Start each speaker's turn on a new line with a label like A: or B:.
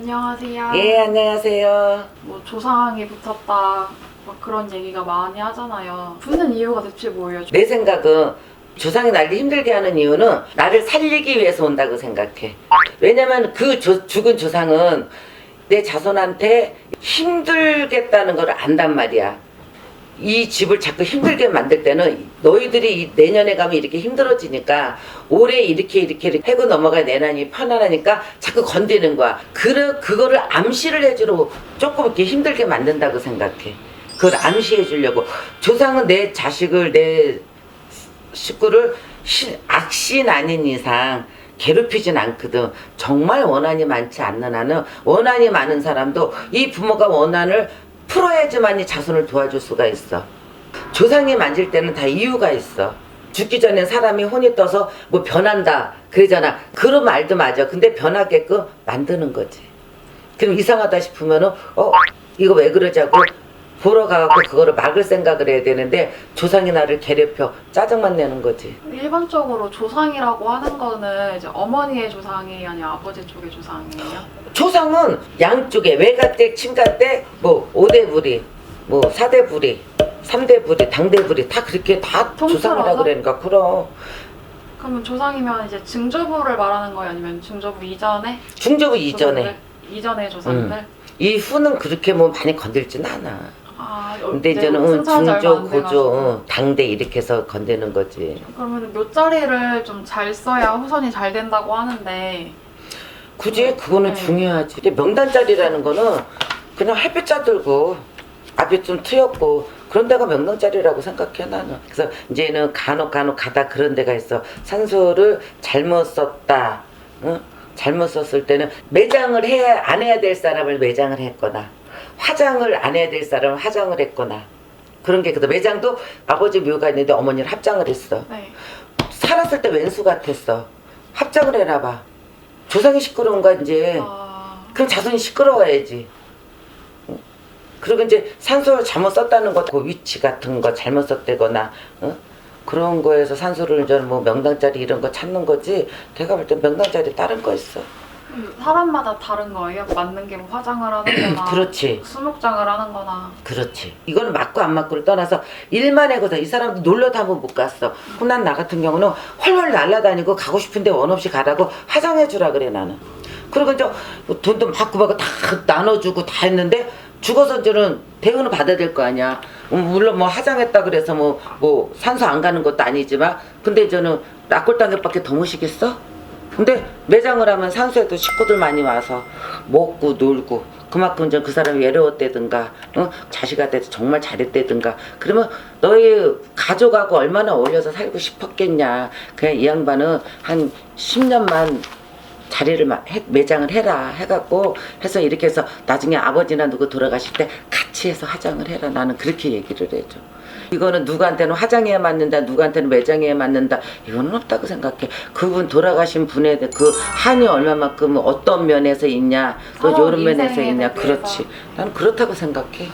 A: 안녕하세요.
B: 예, 안녕하세요.
A: 뭐 조상이 붙었다 막 그런 얘기가 많이 하잖아요. 붙는 이유가 대체 뭐예요?
B: 내 생각은 조상이 나를 힘들게 하는 이유는 나를 살리기 위해서 온다고 생각해. 왜냐면 그 조- 죽은 조상은 내 자손한테 힘들겠다는 걸 안단 말이야. 이 집을 자꾸 힘들게 만들 때는 너희들이 이 내년에 가면 이렇게 힘들어지니까 올해 이렇게 이렇게 해고 넘어가 내년이 편안하니까 자꾸 건드는 거야. 그 그거를 암시를 해주러 조금 이렇게 힘들게 만든다고 생각해. 그걸 암시해 주려고. 조상은 내 자식을 내 식구를 신- 악신 아닌 이상 괴롭히진 않거든. 정말 원한이 많지 않는 한은 원한이 많은 사람도 이 부모가 원한을 풀어야지만이 자손을 도와줄 수가 있어. 조상이 만질 때는 다 이유가 있어. 죽기 전에 사람이 혼이 떠서 뭐 변한다 그러잖아. 그런 말도 맞아. 근데 변하게끔 만드는 거지. 그럼 이상하다 싶으면은 어 이거 왜 그러자고 보러 가고 그거를 막을 생각을 해야 되는데 조상이 나를 괴롭혀 짜증만 내는 거지.
A: 일반적으로 조상이라고 하는 거는 이제 어머니의 조상이 아니라 아버지 쪽의 조상이에요.
B: 조상은 양쪽에 외가댁, 친가댁, 뭐 5대 부리, 뭐 4대 부리, 3대 부리, 당대 부리 다 그렇게 다
A: 통틀어서?
B: 조상이라 그러니까 그럼
A: 그러면 조상이면 이제 증조부를 말하는 거예요? 아니면 증조부 이전에?
B: 중조부 이전에
A: 조상들? 이전의 조상들?
B: 이 후는 그렇게 뭐 많이 건들진 않아.
A: 아,
B: 근데
A: 이제
B: 이제는 응,
A: 얼마
B: 중조,
A: 안
B: 고조,
A: 돼가지고.
B: 응, 당대 이렇게 해서 건드는 거지.
A: 그러면 몇 자리를 좀 잘 써야 후손이 잘 된다고 하는데
B: 굳이 그거는
A: 네.
B: 중요하지. 근데 명단 자리라는 거는 그냥 햇빛 짜들고 앞이 좀 트였고 그런 데가 명단자리라고 생각해 나는. 그래서 이제는 간혹 간혹 가다 그런 데가 있어. 산소를 잘못 썼다. 응? 잘못 썼을 때는 매장을 해야 안 해야 될 사람을 매장을 했거나 화장을 안 해야 될 사람을 화장을 했거나 그런 게 있거든. 매장도 아버지 묘가 있는데 어머니를 합장을 했어.
A: 네.
B: 살았을 때 왼수 같았어. 합장을 해놔 봐. 조상이 시끄러운가 이제.
A: 아,
B: 그럼 자손이 시끄러워야지. 응? 그리고 이제 산소를 잘못 썼다는 것, 그 위치 같은 거 잘못 썼다거나 응? 그런 거에서 산소를 이제 뭐 명당짜리 이런 거 찾는 거지. 내가 볼 때 명당짜리 다른 거 있어.
A: 사람마다 다른 거예요? 맞는 게 뭐 화장을 하는 거나
B: 그렇지.
A: 수목장을 하는 거나
B: 그렇지. 이거는 맞고 안 맞고를 떠나서 일만 해고서 이 사람도 놀러도 한번 못 갔어. 그럼 난나 같은 경우는 훨훨 날아다니고 가고 싶은데 원 없이 가라고 화장해 주라 그래 나는. 그리고 이제 뭐 돈도 막 구하고 다 나눠주고 다 했는데 죽어서 이제는 대우는 받아야 될 거 아니야. 음, 물론 뭐 화장했다 그래서 뭐 뭐 산소 안 가는 것도 아니지만 근데 저는 낙골당에밖에 더 모시겠어? 근데 매장을 하면 산소에도 식구들 많이 와서 먹고 놀고 그만큼 좀그 사람이 외로웠다든가 어? 자식한테도 정말 잘했다든가 그러면 너희 가족하고 얼마나 어울려서 살고 싶었겠냐 그냥 이 양반은 한 10년만 자리를 마- 해- 매장을 해라 해갖고 해서 이렇게 해서 나중에 아버지나 누구 돌아가실 때 같이 해서 화장을 해라. 나는 그렇게 얘기를 해줘. 이거는 누구한테는 화장해야 맞는다. 누구한테는 매장해야 맞는다. 이거는 없다고 생각해. 그분 돌아가신 분에 대해 그 한이 얼마만큼 어떤 면에서 있냐. 또 요런 면에서 있냐. 그렇지. 나는 그렇다고 생각해